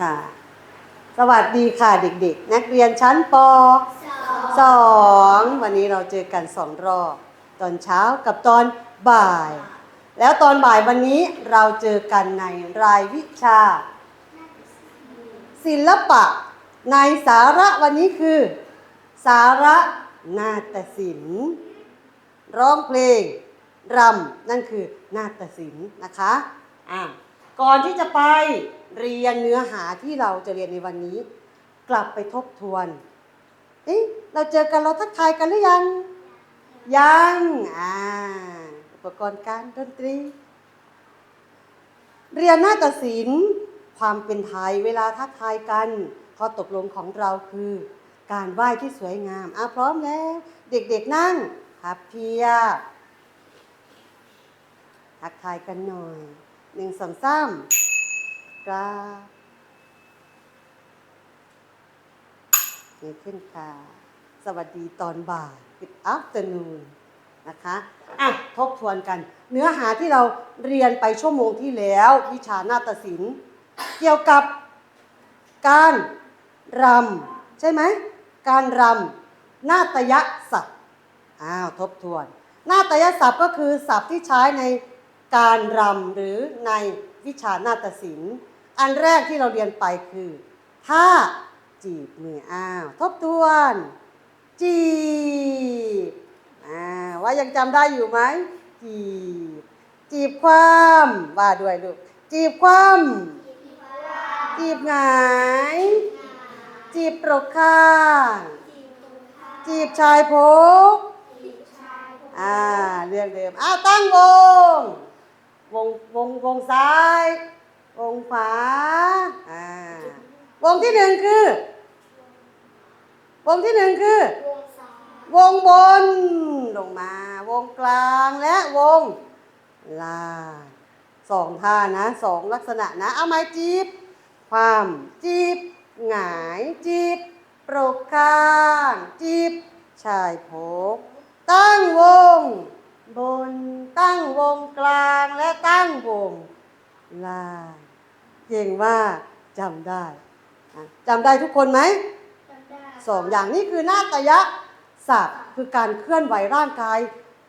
ค่ะ สวัสดีค่ะเด็กๆ นักเรียนชั้นปสองวันนี้เราเจอกันสองรอบ ตอนเช้ากับตอนบ่าย แล้วตอนบ่ายวันนี้เราเจอกันในรายวิชา ศิลปะ ในสาระวันนี้คือ สาระนาฏศิลป์ร้องเพลงรำนั่นคือนาฏศิลป์นะคะอะก่อนที่จะไป เรียนเนื้อหาที่เราจะเรียนในวันนี้ กลับไปทบทวนเอ๊ะเราเจอกันเราทักทายกันหรือยัง ยังอ่าอุปกรณ์การดนตรี เรียนนาฏศิลป์ความเป็นไทยเวลาทักทายกันข้อตกลงของเราคือ การไหว้ที่สวยงามอะพร้อมแล้ว เด็กๆนั่งพับเพียบทักทายกันหน่อยหนึ่งสองสาม กราบนี่ขึ้นค่ะ สวัสดีตอนบ่าย Good afternoon นะคะอะทบทวนกัน เนื้อหาที่เราเรียนไปชั่วโมงที่แล้ววิชานาฏศิลป์เกี่ยวกับการรำใช่ไหม การรำนาฏยศัพท์อ้าวทบทวน นาฏยศัพท์ก็คือศัพท์ที่ใช้ในการรำหรือในวิชานาฏศิลป์ อันแรกที่เราเรียนไปคือท่าจีบมืออ้าว ทบทวน จีบอ่าว่ายังจำได้อยู่ไหมจีบ จีบความว่าด้วยลูกจีบความจีบหงาย จีบปรกข้างจีบชายโพกอ่าเรื่องเดิมอ้าวตั้งวง วงวงวงซ้าย วงขวา อ่าวงที่หนึ่งคือ วงที่หนึ่งคือ วงบน ลงมา วงกลางและวงล่างสองท่านะสองลักษณะนะ เอาไม้จีบ ความจีบ หงายจีบปรกข้างจีบ ชายโพกตั้งวง บน ตั้งวงกลางและตั้งวงล่าง เก่งว่ากจำได้อะจำได้ทุกคนไหมสองอย่างนี้คือนาฏยะศัพท์คือการเคลื่อนไหวร่างกาย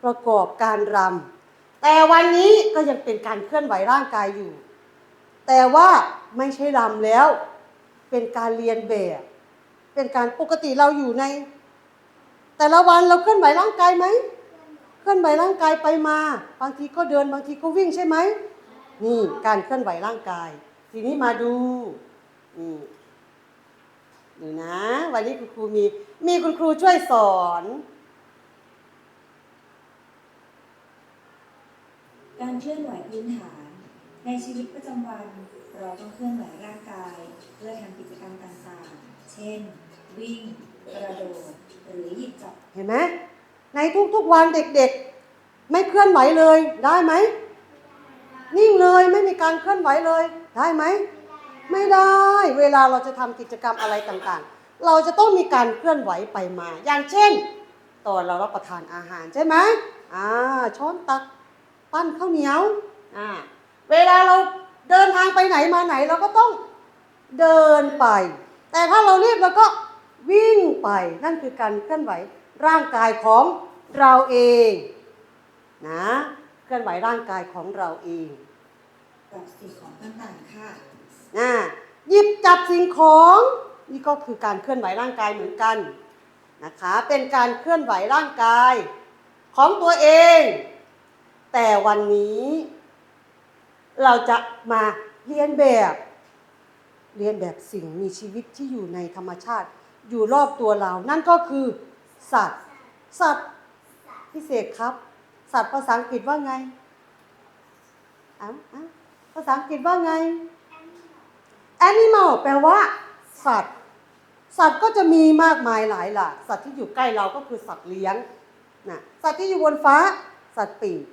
ประกอบการรำแต่วันนี้ก็ยังเป็นการเคลื่อนไหวร่างกายอยู่ แต่ว่าไม่ใช่รำแล้ว เป็นการเรียนแบบ เป็นการปกติเราอยู่ใน แต่ละวันเราเคลื่อนไหวร่างกายไหมเคลื่อนไหวร่างกายไปมา บางทีก็เดินบางทีก็วิ่งใช่ไหมนี่การเคลื่อนไหวร่างกาย ทีนี้มาดูนี่ดูนะ วันนี้คุณครูมี มีคุณครูช่วยสอนการเคลื่อนไหวพื้นฐาน ในชีวิตประจำวัน เราต้องเคลื่อนไหวร่างกายเพื่อทำกิจกรรมต่างๆ เช่น วิ่ง กระโดด หรือหยิบจับ เห็นไหมในทุกๆวันเด็กๆ ไม่เคลื่อนไหวเลยได้ไหม นิ่งเลยไม่มีการเคลื่อนไหวเลย ได้ไหม ไม่ได้ เวลาเราจะทำกิจกรรมอะไรต่างๆ เราจะต้องมีการเคลื่อนไหวไปมา อย่างเช่น ตอนเรารับประทานอาหารใช่ไหมอ่าช้อนตักปั้นข้าวเหนียวอ่าเวลาเราเดินทางไปไหนมาไหนเราก็ต้องเดินไป แต่ถ้าเรารีบเราก็วิ่งไปนั่นคือการเคลื่อนไหวร่างกายของเราเองนะเคลื่อนไหวร่างกายของเราเอง กับสิ่งของต่างๆค่ะนะหยิบจับสิ่งของนี่ก็คือการเคลื่อนไหวร่างกายเหมือนกันนะคะ เป็นการเคลื่อนไหวร่างกายของตัวเอง แต่วันนี้ เราจะมาเรียนแบบ เรียนแบบสิ่งมีชีวิตที่อยู่ในธรรมชาติ อยู่รอบตัวเรา นั่นก็คือสัตว์ สัตว์พิเศษครับ สัตว์ภาษาอังกฤษว่าไงอ้าวอ้าว ภาษาอังกฤษว่าไง animal แปลว่า สัตว์ สัตว์ก็จะมีมากมายหลายหลากสัตว์ที่อยู่ใกล้เราก็คือสัตว์เลี้ยงนะสัตว์ที่อยู่บนฟ้า สัตว์ปีก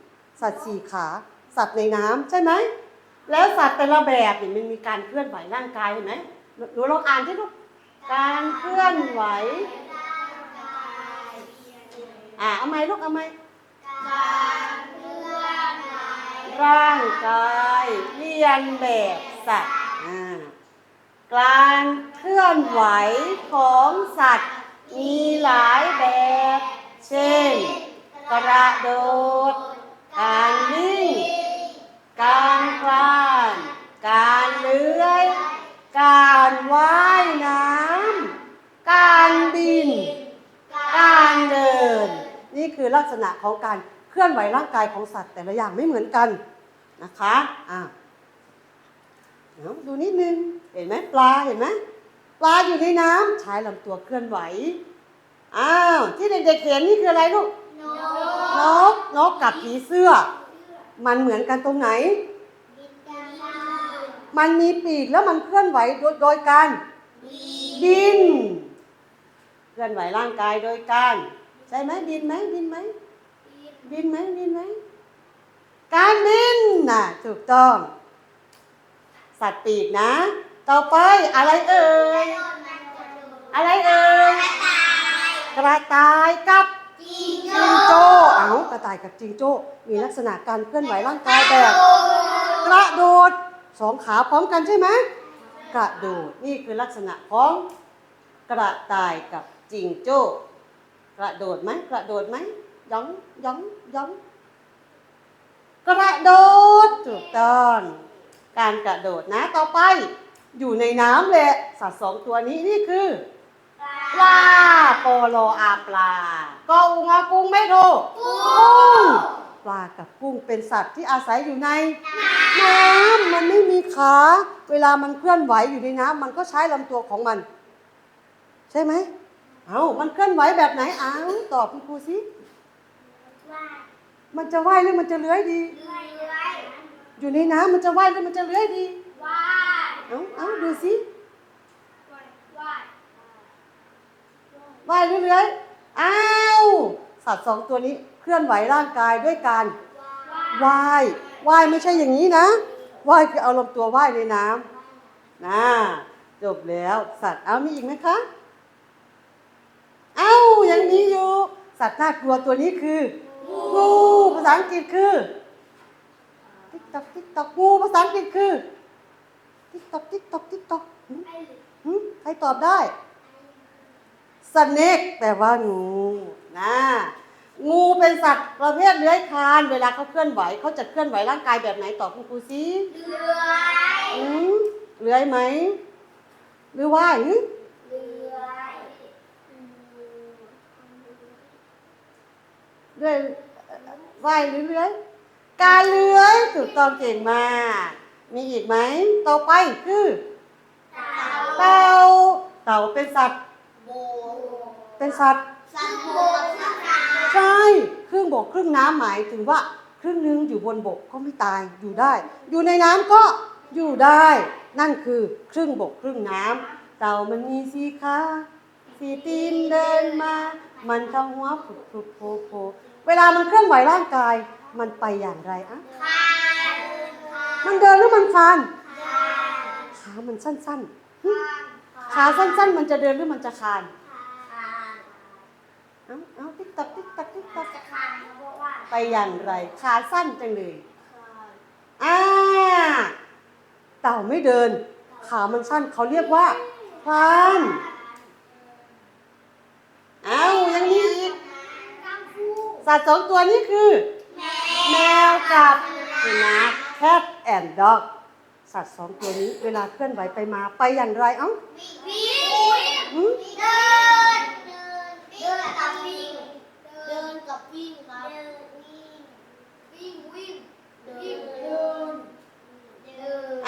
สัตว์สี่ขา สัตว์ในน้ำใช่ไหมแล้วสัตว์แต่ละแบบเนี่ยมันมีการเคลื่อนไหวร่างกายเห็นไหมหนูลองอ่านที่ลูกการเคลื่อนไหวอ่าเอาไหมลูกเอาไหมร่ ร่างกายเรียนแบบสัตว์การเคลื่อนไหวของสัตว์มีหลายแบบ เช่น กระโดด การวิ่ง การคลาน การเลื้อย การว่ายน้ำ การบิน การเดิน นี่คือลักษณะของการ เคลื่อนไหวร่างกายของสัตว์แต่ละอย่างไม่เหมือนกันนะคะอะเอาดูนิดนึง เห็นไหมปลาเห็นไหมปลาอยู่ในน้ำใช้ลำตัวเคลื่อนไหว อ้าวที่เด็กๆเห็นนี่คืออะไรลูกนกนกกับผีเสื้อ มันเหมือนกันตรงไหน มันมีปีกแล้วมันเคลื่อนไหวโดยโดยการบิน เคลื่อนไหวร่างกายโดยการ ใช่ไหมบินไหมบินไหม บินไหมบินไหมการบินน่ะถูกต้อง สัตว์ปีกนะ ต่อไปอะไรเอ่ยอะไรเอ่ยกระต่ายกับจิงโจ้เอากระต่ายกับจิงโจ้ มีลักษณะการเคลื่อนไหวร่างกายแบบ กระโดดสองขาพร้อมกันใช่ไหมกระโดดนี่คือลักษณะของกระต่ายกับจิงโจ้ กระโดดไหมกระโดดไหม ย้องย้องย้องกระโดดถูกต้อง การกระโดดนะ ต่อไป อยู่ในน้ำแหละสัตว์สองตัวนี้นี่คือปลาโปโลอาปลากออุงอากุ้งไม่โทกุ้งปลากับกุ้งเป็นสัตว์ที่อาศัยอยู่ในน้ำมันไม่มีขา เวลามันเคลื่อนไหวอยู่ในน้ำมันก็ใช้ลำตัวของมัน ใช่ไหมเอามันเคลื่อนไหวแบบไหนเอาตอบคุณครูสิ มันจะว่ายหรือมันจะเลื้อยดี อยู่ในน้ำมันจะว่ายหรือมันจะเลื้อยดีเอาเอาดูสิว่ายเลื้อยอ้าวสัตว์สองตัวนี้เคลื่อนไหวร่างกายด้วยการว่ายว่ายไม่ใช่อย่างนี้นะว่ายคือเอาลำตัวว่ายในน้ำนะจบแล้วสัตว์เอามีอีกไหมคะเอ้ายังมีอยู่สัตว์น่ากลัวตัวนี้คือ งูภาษาอังกฤษคือติ๊กตอกติ๊กตอกงูภาษาอังกฤษคือติ๊กตอกติ๊กตอกติ๊กตอกใครตอบได้สเนกแปลว่างูนะงูเป็นสัตว์ประเภทเลื้อยคลาน เวลาเขาเคลื่อนไหวเขาจะเคลื่อนไหวร่างกายแบบไหนตอบคุณครูซิอืมเลื้อยไหมหรือว่า ยหรือเลื่อยว่ายหรือเลื้อยการเลื้อยถูกต้องเก่งมาก มีอีกไหม ต่อไปคือเต่าเต่าเป็นสัตว์ เป็นสัตว์ใช่ครึ่งบกครึ่งน้ำหมายถึงว่าครึ่งนึงอยู่บนบกก็ไม่ตายอยู่ได้ อยู่ในน้ำก็อยู่ได้ นั่นคือครึ่งบกครึ่งน้ำเต่ามันมีสีขาสีตีนเดินมา มันทำหัวผุดผุดโผล่ เวลามันเคลื่อนไหวร่างกาย มันไปอย่างไรอะมันเดินหรือมันคลานขามันสั้นๆหึขาสั้นๆ มันจะเดินหรือมันจะคลานเอาเอาติ๊กตักติ๊กตักติ๊กตักไปอย่างไร ขาสั้นจังเลยอ่าเต่าไม่เดิน ขามันสั้นเขาเรียกว่าคลาน เอายังมีอีก สัตว์สองตัวนี้คือ แมวกับสุนัข cat and dog สัตว์สองตัวนี้เวลาเคลื่อนไหวไปมาไปอย่างไรเอ้าหืม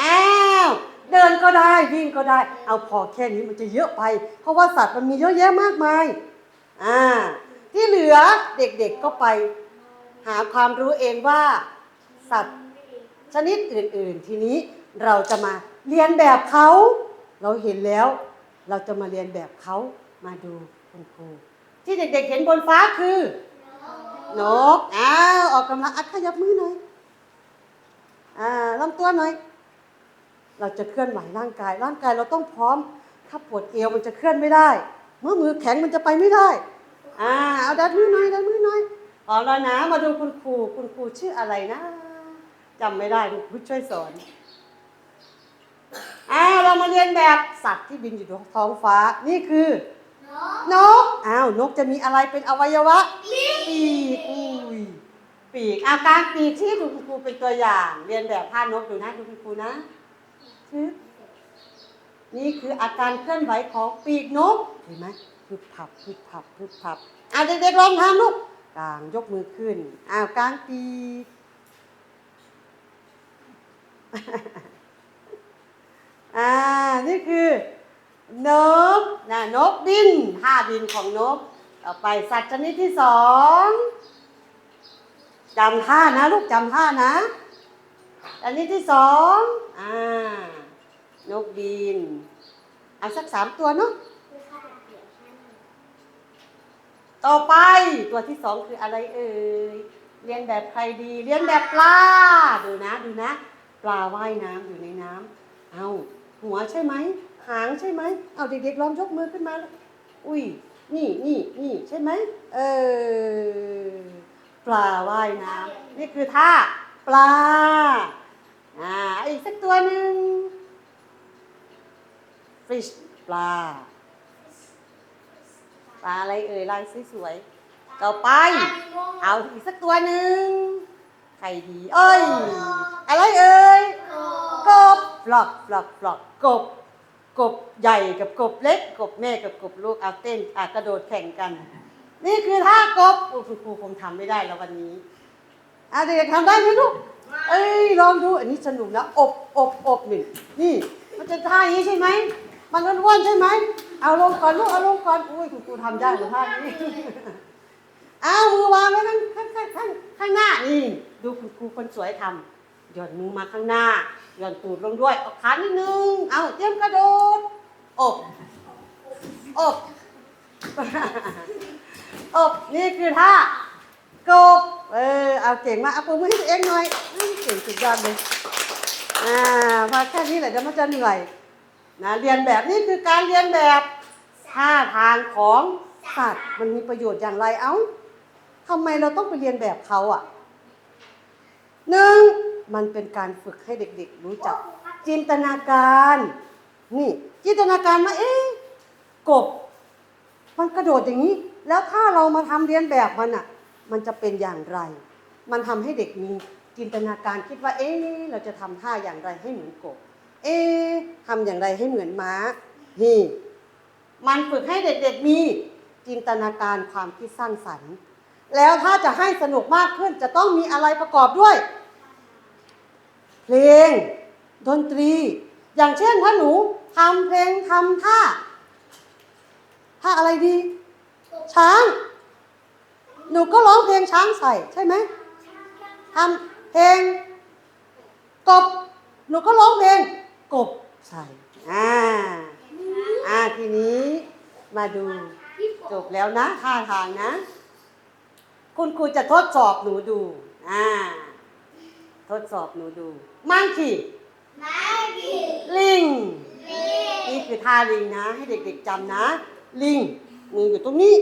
อ้าวเดินก็ได้วิ่งก็ได้ เอาพอแค่นี้มันจะเยอะไป เพราะว่าสัตว์มันมีเยอะแยะมากมายอ่า ที่เหลือเด็กๆก็ไปหาความรู้เองว่า สัตว์ชนิดอื่น ๆ ทีนี้เราจะมาเรียนแบบเขาเราเห็นแล้ว เราจะมาเรียนแบบเขามาดูคุณครูที่เด็ก ๆ เห็นบนฟ้าคือนกอ้าวออกกำลังอัดขยับมือหน่อยอ่าลำตัวหน่อย เราจะเคลื่อนไหวร่างกาย ร่างกายเราต้องพร้อม ถ้าปวดเอวมันจะเคลื่อนไม่ได้ เมื่อมือแข็งมันจะไปไม่ได้ อ่าเอาดัดมือหน่อยดัดมือหน่อยพร้อมแล้วนะมาดูคุณครูคุณครูชื่ออะไรนะจำไม่ได้คุณครูช่วยสอนอ่าเรามาเรียนแบบสัตว์ที่บินอยู่บนท้องฟ้านี่คือนกอ้าวนกจะมีอะไรเป็นอวัยวะ ปีกอุ้ยปีกอาการปีกที่ดูคุณครูเป็นตัวอย่าง เรียนแบบท่านกดูนะดูคุณครูนะชึบนี่คืออาการเคลื่อนไหวของปีกนกเห็นไหม พึบพับพึบพับพึบพับอะเด็กๆลองทำลูกกลางยกมือขึ้นอ้าวกลางปีกอ่านี่คือนกนะนกบินท่าบินของนกต่อไปสัตว์ชนิดที่สองจำท่านะลูกจำท่านะชนิดที่สองอ่านกบิน เอาสักสามตัวเนาะ ต่อไปตัวที่สองคืออะไรเอ่ยเรียนแบบใครดี เรียนแบบปลาดูนะดูนะ ปลาว่ายน้ำอยู่ในน้ำเอาหัวใช่ไหมหางใช่ไหมเอาเด็กๆลองยกมือขึ้นมาอุ้ยนี่นี่นี่ใช่ไหมเออปลาว่ายน้ำนี่คือท่าปลาอ่าอีกสักตัวหนึ่ง fish ปลา ปลาอะไรเอ่ยลายสวยๆต่อไป เอาอีกสักตัวหนึ่งใครดี เอ้ย อะไรเอ่ยกบฟลอกฟลอกฟลอกกบ กบใหญ่กับกบเล็ก กบแม่กับกบลูกเอาเต้นอะกระโดดแข่งกัน นี่คือท่ากบโอ้คุณครูคงทำไม่ได้แล้ววันนี้อะเด็กๆทำได้ไหมลูกเอ้ยลองดูอันนี้สนุกนะอบอบอบหนึ่งนี่ มันจะท่าอย่างนี้ใช่ไหมมันอ้วนๆใช่ไหม เอาลงก่อนลูกเอาลงก่อนอุ้ยคุณครูทำได้เหรือท่านี้เอามือวางไว้ข้างข้างข้างข้างข้างหน้านี่ดูคุณครูคนสวยทำหย่อนมือมาข้างหน้าหย่อนตูดลงด้วยเอาขานิดนึงเอาเตรียมกระโดดอบอบอบนี่คือท่ากบเออเอาเก่งมากเอาปมมือให้ตัวเองหน่อยเก่งสุดยอดเลยอ่าพอแค่นี้แหละเดี๋ยวมันจะเหนื่อย นะเรียนแบบนี้คือการเรียนแบบท่าทางของสัตว์มันมีประโยชน์อย่างไรเอ้าทำไมเราต้องไปเรียนแบบเขาอะหนึ่งมันเป็นการฝึกให้เด็กๆ รู้จัก จินตนาการ นี่ จินตนาการมาเอ๊ะกบ มันกระโดดอย่างนี้ แล้วถ้าเรามาทำเรียนแบบมันอะ มันจะเป็นอย่างไร มันทำให้เด็กมีจินตนาการคิดว่าเอ๊ะเราจะทำท่าอย่างไรให้เหมือนกบ เอ๊ะทำอย่างไรให้เหมือนม้า นี่ มันฝึกให้เด็กๆมีจินตนาการความคิดสร้างสรรค์ แล้วถ้าจะให้สนุกมากขึ้นจะต้องมีอะไรประกอบด้วย เพลง ดนตรี อย่างเช่นถ้าหนูทำเพลงทำท่าท่าอะไรดี ช้าง หนูก็ร้องเพลงช้างใส่ใช่ไหมทำเพลงกบ หนูก็ร้องเพลง กบใส่อ่าอ่าทีนี้มาดูจบแล้วนะท่าทางนะ คุณครูจะทดสอบหนูดูอ่าทดสอบหนูดู มังคีลิงนี่คือท่าลิงนะ ให้เด็กๆจำนะ ลิงมืออยู่ตรงนี้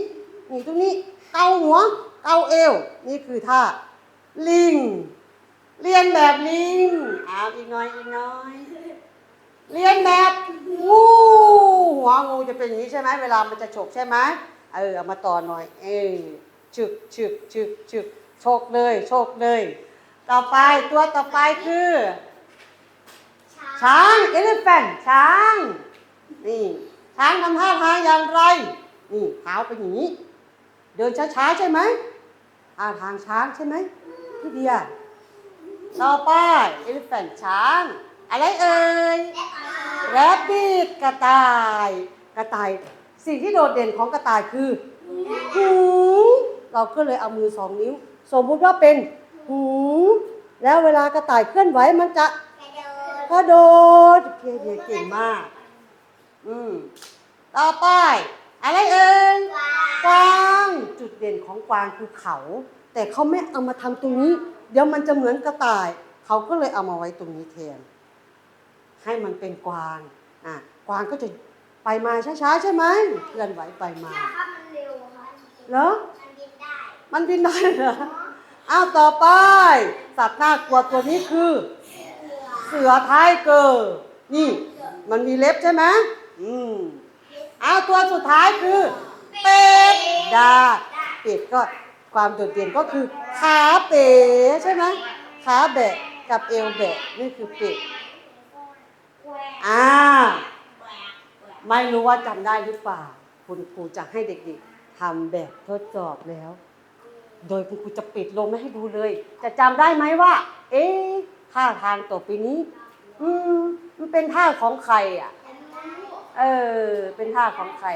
มือตรงนี้เกาหัวเกาเอว นี่คือท่าลิง เรียนแบบลิงเอาอีกหน้อยอีกหน้อย เรียนแบบงูหัวงูจะเป็นอย่างนี้ใช่ไหมเวลามันจะฉกใช่ไหมเออเอามาต่อหน่อยเออฉึกฉึกฉึกฉึกโชกเลยโชกเลย ต่อไปตัวต่อไปคือ ช้างเอลิแฟนช้างนี่ช้างทำท่าทางอย่างไรนี่เท้าเป็นอย่างนี้ เดินช้าๆใช่ไหมท่าทางช้างใช่ไหมพี่เดียต่อไปเอลิแฟนช้าง อะไรเอ่ย แรบบิทกระต่าย กระต่าย สิ่งที่โดดเด่นของกระต่ายคือหูเราก็เลยเอามือสองนิ้ว สมมุติว่าเป็นหูแล้วเวลากระต่ายเคลื่อนไหวมันจะกระโดดเพียเดียเก่งมาก อืมต่อไป อะไรเอ่ยกวางจุดเด่นของกวางคือเขา แต่เขาไม่เอามาทำตรงนี้ เดี๋ยวมันจะเหมือนกระต่าย เขาก็เลยเอามาไว้ตรงนี้แทน ให้มันเป็นกวางอะกวางก็จะไปมาช้าๆใช่ไหมเคลื่อนไหวไปมาเหรอมันบินได้เหรออ้าวต่อไป สัตว์น่ากลัวตัวนี้คือ เสือไทเกอร์นี่ มันมีเล็บใช่ไหมอืมเอาตัวสุดท้ายคือเป็ดดาเป็ดก็ความโดดเด่นก็คือขาเป๋ใช่ไหมขาแบะกับเอวแบะนี่คือเป็ด อ่า ไม่รู้ว่าจำได้หรือเปล่า คุณครูจะให้เด็กๆทำแบบทดสอบแล้ว โดยคุณครูจะปิดลงไม่ให้ดูเลย จะจำได้ไหมว่า เอ๊ะท่าทางต่อไปนี้ อืมมันเป็นท่าของใครอะ เออ เป็นท่าของใคร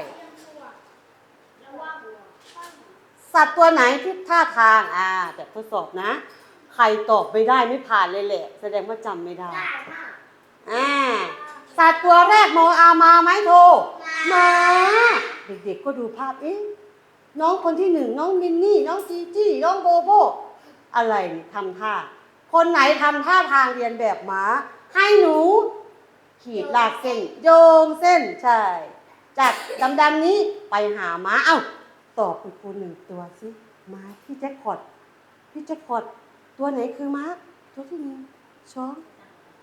สัตว์ตัวไหนที่ท่าทาง อ่าแบบทดสอบนะ ใครตอบไม่ได้ไม่ผ่านเลยแหละ แสดงว่าจำไม่ได้ อ่า สัตว์ตัวแรกโมอามาไหมโทหมาเด็กๆก็ดูภาพเอ๊ะน้องคนที่หนึ่งน้องมินนี่น้องจีจี้น้องโบโบอะไรนี่ทำท่า คนไหนทำท่าทางเรียนแบบหมา ให้หนู ขีดลากเส้น โยงเส้นใช่ จากดำๆนี้ไปหาม้าเอ้าตอบคุณครูหนึ่งตัวสิม้าพี่แจ็คพอตพี่แจ็คพอตตัวไหนคือม้าตัวที่หนึ่งสอง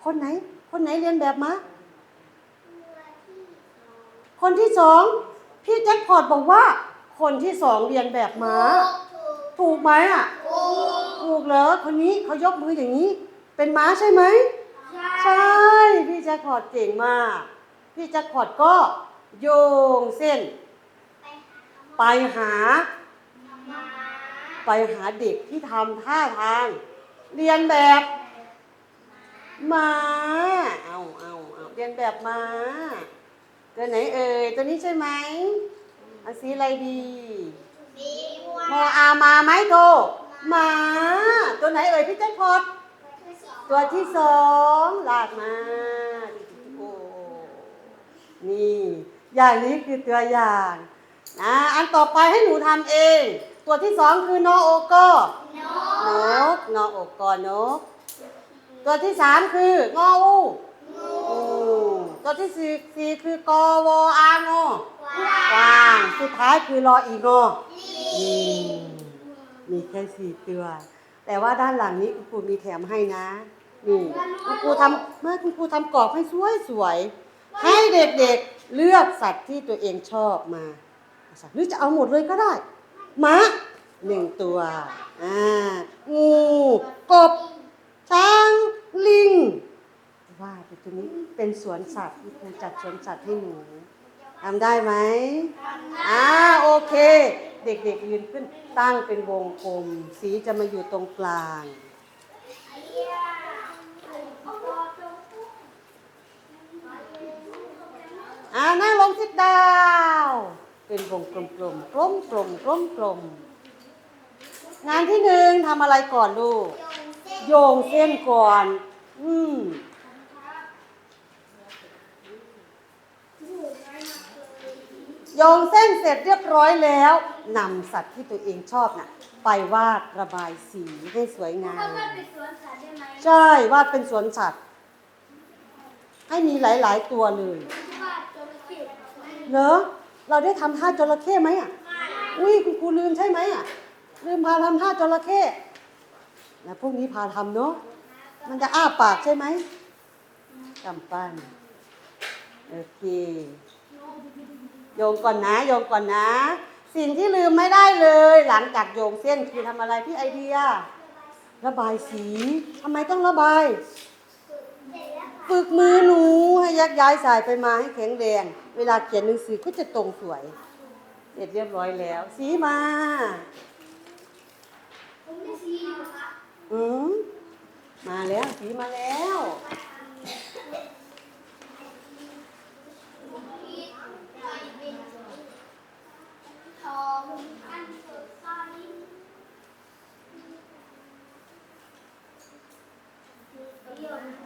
คนไหน คนไหนเรียนแบบม้า คนที่สองพี่แจ็คพอตบอกว่า คนที่สองเรียนแบบม้าถูกไหมอะถูกเหรอคนนี้เขายกมืออย่างนี้ เป็นม้าใช่ไหมใช่ พี่แจ็คพอตเก่งมาก พี่แจ็คพอตก็โยงเส้น ไปหา ไปหาเด็กที่ทำท่าทาง เรียนแบบม้าเอาเอาเอาเรียนแบบม้า ตัวไหนเอ่ยตัวนี้ใช่ไหมเอาสีอะไรดีโมอามาไหมโทม้าตัวไหนเอ่ยพี่แจ็คพอตตัวที่สองลากมาโอ้นี่ อย่างนี้คือตัวอย่างนะอันต่อไปให้หนูทำเอง ตัวที่สองคือนอโอโกนกนอโอโกนก ตัวที่สามคืองออูอู ตัวที่สี่สี่คือกอวออางอกวางสุดท้ายคือรออีงอมีมีแค่สี่ตัว แต่ว่าด้านหลังนี้คุณครูมีแถมให้นะนี่คุณครูทำเมื่อคุณครูทำกรอบให้สวยสวยให้เด็กๆเลือกสัตว์ที่ตัวเองชอบมาหรือจะเอาหมดเลยก็ได้หมาหนึ่งตัวอ่างูกบช้างลิง ว่าไปตัวนี้เป็นสวนสัตว์คุณครูจัดสวนสัตว์ให้หนูทำได้ไหมอ่าโอเค เด็กๆยืนขึ้นตั้งเป็นวงกลม สีจะมาอยู่ตรงกลาง อ่านั่งลงทิดดาว เป็นวงกลมๆกลมกลมกลมกลมกลมงานที่หนึ่งทำอะไรก่อนลูก โยงเส้นก่อน อืม โยงเส้นเสร็จเรียบร้อยแล้วนำสัตว์ที่ตัวเองชอบน่ะไปวาดระบายสีให้สวยงาม ใช่วาดเป็นสวนสัตว์ ให้มีหลาย ๆ ตัวเลยเหรอเราได้ทำท่าจระเข้ไหมอะอุ้ยคุณครูลืมใช่ไหมอะลืมพาทำท่าจระเข้นะพวกนี้พาทำเนาะมันจะอ้าปากใช่ไหมกำปั้นโอเค โยงก่อนนะโยงก่อนนะ สิ่งที่ลืมไม่ได้เลย หลังจากโยงเส้นคือทำอะไรพี่ไอเดีย ระบายสีทำไมต้องระบาย ฝึกมือหนูให้ยักย้ายสายไปมาให้แข็งแรง เวลาเขียนหนังสือก็จะตรงสวย เสร็จเรียบร้อยแล้ว สีมาอืมมาแล้วสีมาแล้ว Thank you.